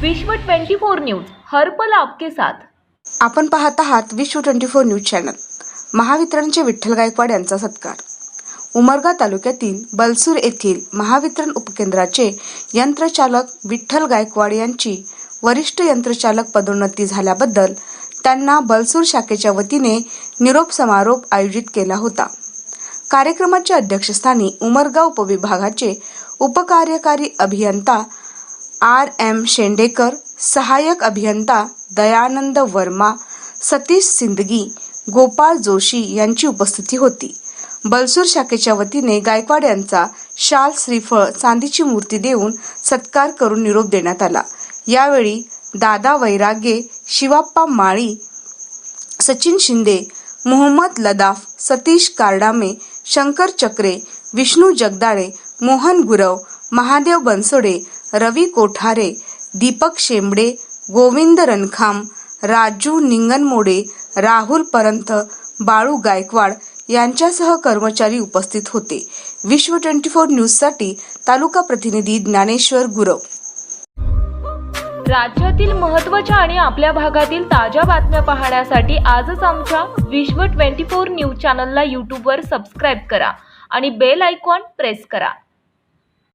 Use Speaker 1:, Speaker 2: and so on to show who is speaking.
Speaker 1: विश्व 24 न्यूज हरपल आपके साथ.
Speaker 2: आपण पाहत आहात Vishwa twenty four news channel. महावितरणचे विठ्ठल गायकवाड यांचा सत्कार. उमरगा तालुक्यातील बलसूर येथील महावितरण उपकेंद्राचे यंत्रचालक विठ्ठल गायकवाड यांची वरिष्ठ यंत्रचालक पदोन्नती झाल्याबद्दल त्यांना बलसूर शाखेच्या वतीने निरोप समारोप आयोजित केला होता. कार्यक्रमाच्या अध्यक्षस्थानी उमरगा उपविभागाचे उपकार्यकारी अभियंता आर एम शेंडेकर सहाय्यक अभियंता दयानंद वर्मा सतीश सिंदगी गोपाळ जोशी यांची उपस्थिती होती. बलसूर शाखेच्या वतीने गायकवाड यांचा शाल श्रीफळ चांदीची मूर्ती देऊन सत्कार करून निरोप देण्यात आला. यावेळी दादा वैरागे शिवाप्पा माळी सचिन शिंदे मोहम्मद लदाफ सतीश कारडामे शंकर चक्रे विष्णू जगदाळे मोहन गुरव महादेव बनसोडे रवी कोठारे दीपक शेंबडे गोविंद रणखाम राजू निंगनमोडे राहुल परंत बाळू गायकवाड यांच्यासह कर्मचारी उपस्थित होते. विश्व ट्वेंटी फोर न्यूजसाठी तालुका प्रतिनिधी ज्ञानेश्वर गुरव.
Speaker 1: राज्यातील महत्त्वाच्या आणि आपल्या भागातील ताज्या बातम्या पाहण्यासाठी आजच आमच्या विश्व 24 न्यूज चॅनलला यूट्यूबवर सबस्क्राईब करा आणि बेल आयकॉन प्रेस करा.